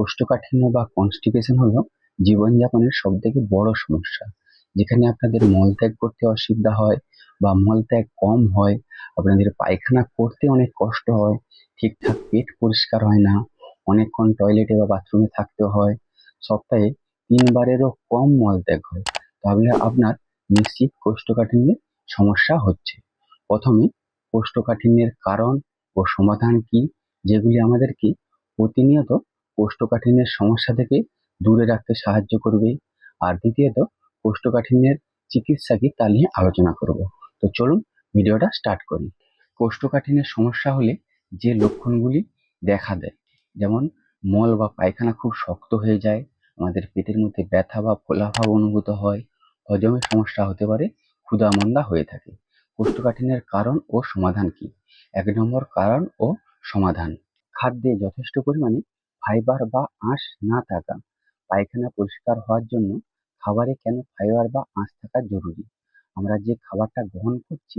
কোষ্ঠকাঠিন্য বা কনস্টিপেশন হলো জীবনযাপনের সব থেকে বড় সমস্যা। যেখানে আপনাদের মলত্যাগ করতে অসুবিধা হয় বা মলত্যাগ কম হয়, আপনাদের পায়খানা করতে অনেক কষ্ট হয়, ঠিকঠাক পেট পরিষ্কার হয় না, অনেকক্ষণ টয়লেটে বা বাথরুমে থাকতে হয়, সপ্তাহে তিনবারেরও কম মলত্যাগ হয়। তাহলে আপনার নিশ্চিত কোষ্ঠকাঠিন্যের সমস্যা হচ্ছে। প্রথমে কোষ্ঠকাঠিন্যের কারণ ও সমাধান কি, যেগুলি আমাদেরকে প্রতিনিয়ত কোষ্ঠকাঠিন্যের সমস্যা থেকে দূরে রাখতে সাহায্য করবে। আর দ্বিতীয়ত, কোষ্ঠকাঠিন্যের চিকিৎসা কি তা নিয়ে আলোচনা করব। তো চলুন ভিডিওটা স্টার্ট করি। কোষ্ঠকাঠিন্যের সমস্যা হলে যে লক্ষণগুলি দেখা দেয়, যেমন মল বা পায়খানা খুব শক্ত হয়ে যায়, আমাদের পেটের মধ্যে ব্যথা বা ফোলাভাব অনুভূত হয় হজমের সমস্যা হতে পারে ক্ষুধামন্দা হয়ে থাকে। কোষ্ঠকাঠিন্যের কারণ ও সমাধান কি? এক নম্বর কারণ ও সমাধান। খাদ্যে যথেষ্ট পরিমাণে ফাইবার বা আঁশ না থাকা, পায়খানা পরিষ্কার হওয়ার জন্য খাবারে কেন ফাইবার বা আঁশ থাকা জরুরি? আমরা যে খাবারটা গ্রহণ করছি,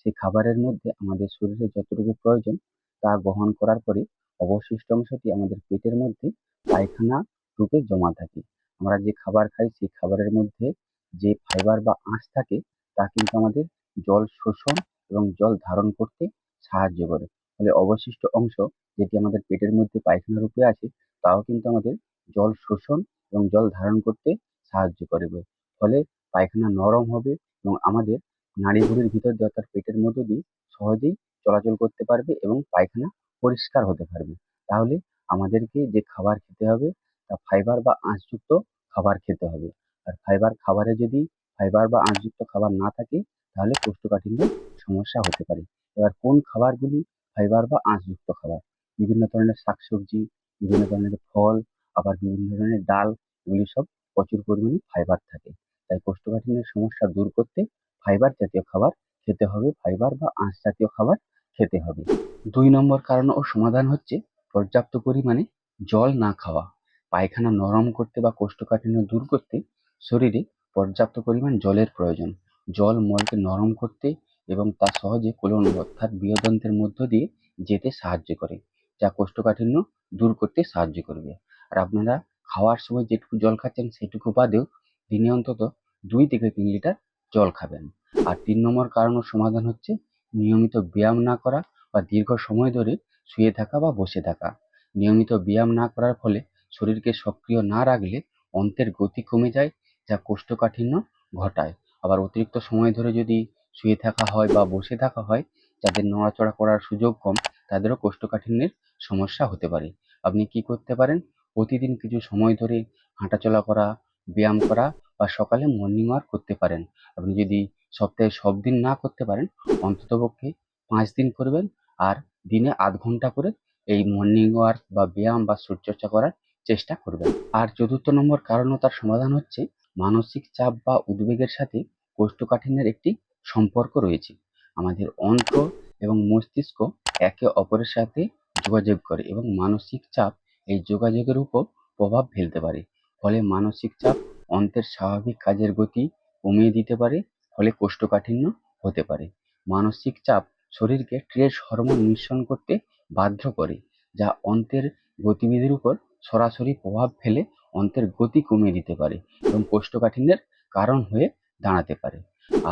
সেই খাবারের মধ্যে আমাদের শরীরে যতটুকু প্রয়োজন তা গ্রহণ করার পরে অবশিষ্ট অংশটি আমাদের পেটের মধ্যে পায়খানা রূপে জমা থাকে। আমরা যে খাবার খাই, সেই খাবারের মধ্যে যে ফাইবার বা আঁশ থাকে, তা কিন্তু আমাদের জল শোষণ এবং জল ধারণ করতে সাহায্য করে। ফলে অবশিষ্ট অংশ যেটি আমাদের পেটের মধ্যে পায়খানা রূপে আছে, তাও কিন্তু আমাদের জল শোষণ এবং জল ধারণ করতে সাহায্য করবে। ফলে পায়খানা নরম হবে এবং আমাদের নাড়িভুড়ির ভিতর দিয়ে অর্থাৎ পেটের মধ্য দিয়ে সহজেই চলাচল করতে পারবে এবং পায়খানা পরিষ্কার হতে পারবে। তাহলে আমাদেরকে যে খাবার খেতে হবে, তা ফাইবার বা আঁশযুক্ত খাবার খেতে হবে। আর ফাইবার খাবারে যদি ফাইবার বা আঁশযুক্ত খাবার না থাকে, তাহলে কোষ্ঠকাঠিন্যের সমস্যা হতে পারে। এবার কোন খাবারগুলি ফাইবার বা আঁশযুক্ত খাবার। বিভিন্ন ধরনের শাকসবজি, বিভিন্ন ধরনের ফল, আবার বিভিন্ন ধরনের ডাল, এগুলি সব প্রচুর পরিমাণে ফাইবার থাকে। তাই কোষ্ঠকাঠিন্যের সমস্যা দূর করতে ফাইবার জাতীয় খাবার খেতে হবে ফাইবার বা আঁশ জাতীয় খাবার খেতে হবে। দুই নম্বর কারণ ও সমাধান হচ্ছে পর্যাপ্ত পরিমাণে জল না খাওয়া। পায়খানা নরম করতে বা কোষ্ঠকাঠিন্য দূর করতে শরীরে পর্যাপ্ত পরিমাণ জলের প্রয়োজন। জল মলকে নরম করতে এবং তা সহজে কোলন অর্থাৎ বৃহদন্তের মধ্য দিয়ে যেতে সাহায্য করে, যা কোষ্ঠকাঠিন্য দূর করতে সাহায্য করবে। আর আপনারা খাওয়ার সময় যেটুকু জল খাচ্ছেন, সেটুকু বাদেও দিনে অন্তত দুই থেকে তিন লিটার জল খাবেন। আর তিন নম্বর কারণ ও সমাধান হচ্ছে নিয়মিত ব্যায়াম না করা বা দীর্ঘ সময় ধরে শুয়ে থাকা বা বসে থাকা। নিয়মিত ব্যায়াম না করার ফলে শরীরকে সক্রিয় না রাখলে অন্ত্রের গতি কমে যায়, যা কোষ্ঠকাঠিন্য ঘটায়। আবার অতিরিক্ত সময় ধরে যদি শুয়ে থাকা হয় বা বসে থাকা হয়, যাদের নড়াচড়া করার সুযোগ কম, তাদেরও কোষ্ঠকাঠিন্যের সমস্যা হতে পারে। আপনি কি করতে পারেন? প্রতিদিন কিছু সময় ধরে হাঁটাচলা করা, ব্যায়াম করা বা সকালে মর্নিং ওয়াক করতে পারেন। আপনি যদি সপ্তাহে সব দিন না করতে পারেন, অন্ততপক্ষে পাঁচ দিন করবেন আর দিনে আধ ঘণ্টা করে এই মর্নিং ওয়াক বা ব্যায়াম বা শরীরচর্চা করার চেষ্টা করবেন। আর চতুর্থ নম্বর কারণও তার সমাধান হচ্ছে, মানসিক চাপ বা উদ্বেগের সাথে কোষ্ঠকাঠিন্যের একটি সম্পর্ক রয়েছে। আমাদের অন্ত্র এবং মস্তিষ্ক একে অপরের সাথে যোগাযোগ করে এবং মানসিক চাপ এই যোগাযোগের উপর প্রভাব ফেলতে পারে। ফলে মানসিক চাপ অন্ত্রের স্বাভাবিক কাজের গতি কমিয়ে দিতে পারে, ফলে কোষ্ঠকাঠিন্য হতে পারে। মানসিক চাপ শরীরকে স্ট্রেস হরমোন নিঃসরণ করতে বাধ্য করে, যা অন্ত্রের গতিবিধির উপর সরাসরি প্রভাব ফেলে অন্ত্রের গতি কমিয়ে দিতে পারে এবং কোষ্ঠকাঠিন্যের কারণ হয়ে দাঁড়াতে পারে।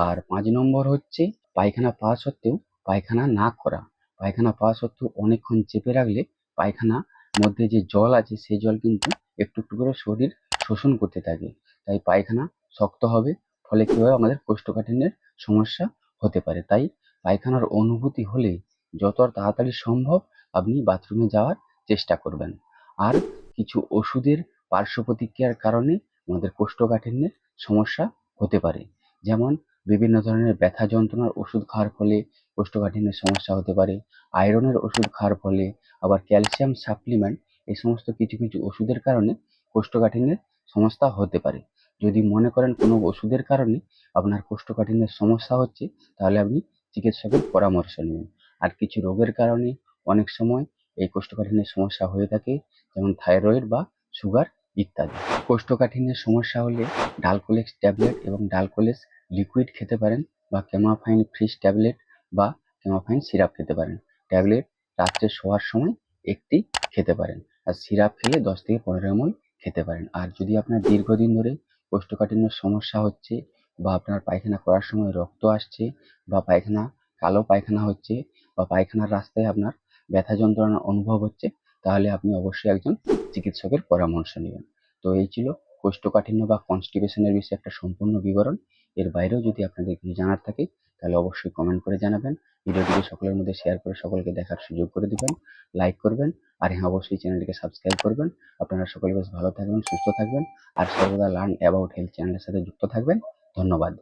আর পাঁচ নম্বর হচ্ছে, পায়খানা পাওয়া সত্ত্বেও পায়খানা না করা। পায়খানা পাওয়া সত্ত্বেও অনেকক্ষণ চেপে রাখলে পায়খানা মধ্যে যে জল আছে সেই জল কিন্তু একটু একটু করে শরীর শোষণ করতে থাকে। তাই পায়খানা শক্ত হবে, ফলে কী হবে আমাদের কোষ্ঠকাঠিন্যের সমস্যা হতে পারে। তাই পায়খানার অনুভূতি হলে যত তাড়াতাড়ি সম্ভব আপনি বাথরুমে যাওয়ার চেষ্টা করবেন। আর কিছু ওষুধের পার্শ্ব প্রতিক্রিয়ার কারণে আমাদের কোষ্ঠকাঠিন্যের সমস্যা হতে পারে। যেমন, বিভিন্ন ধরনের ব্যথা যন্ত্রণার ওষুধ খাওয়ার ফলে কোষ্ঠকাঠিন্যের সমস্যা হতে পারে। আয়রনের ওষুধ খাওয়ার ফলে আবার ক্যালসিয়াম সাপ্লিমেন্ট এই সমস্ত কিছু কিছু ওষুধের কারণে কোষ্ঠকাঠিন্যের সমস্যা হতে পারে। যদি মনে করেন কোনো ওষুধের কারণে আপনার কোষ্ঠকাঠিন্যের সমস্যা হচ্ছে, তাহলে আপনি চিকিৎসকের পরামর্শ নেবেন আর কিছু রোগের কারণে অনেক সময় এই কোষ্ঠকাঠিন্যের সমস্যা হয়ে থাকে, যেমন থাইরয়েড বা সুগার ইত্যাদি। কোষ্ঠকাঠিন্যের সমস্যা হলে ডালকোলেক্স ট্যাবলেট এবং ডালকোলেক্স লিকুইড খেতে পারেন বা ক্যামাফাইন ফ্রিজ ট্যাবলেট বা ক্যামাফাইন সিরাপ খেতে পারেন। ট্যাবলেট রাত্রে শোয়ার সময় একটি খেতে পারেন আর সিরাপ খেলে দশ থেকে পনেরো এমএল খেতে পারেন। আর যদি আপনার দীর্ঘদিন ধরে কোষ্ঠকাঠিন্যের সমস্যা হচ্ছে বা আপনার পায়খানা করার সময় রক্ত আসছে বা পায়খানা, কালো পায়খানা হচ্ছে বা পায়খানার রাস্তায় আপনার ব্যথা যন্ত্রণা অনুভব হচ্ছে তাহলে আপনি অবশ্যই একজন চিকিৎসকের পরামর্শ নেবেন। তো এই ছিল কোষ্ঠকাঠিন্য বা কনস্টিপেশনের বিষয়ে একটা সম্পূর্ণ বিবরণ। এর বাইরেও যদি আপনাদের কিছু জানার থাকে, তাহলে অবশ্যই কমেন্ট করে জানাবেন। ভিডিওটিকে সকলের মধ্যে শেয়ার করে সকলকে দেখার সুযোগ করে দিবেন, লাইক করবেন, আর হ্যাঁ অবশ্যই চ্যানেলটিকে সাবস্ক্রাইব করবেন। আপনারা সকলে বেশ ভালো থাকবেন, সুস্থ থাকবেন, আর সর্বদা লার্ন অ্যাবাউট হেলথ চ্যানেলের সাথে যুক্ত থাকবেন। ধন্যবাদ।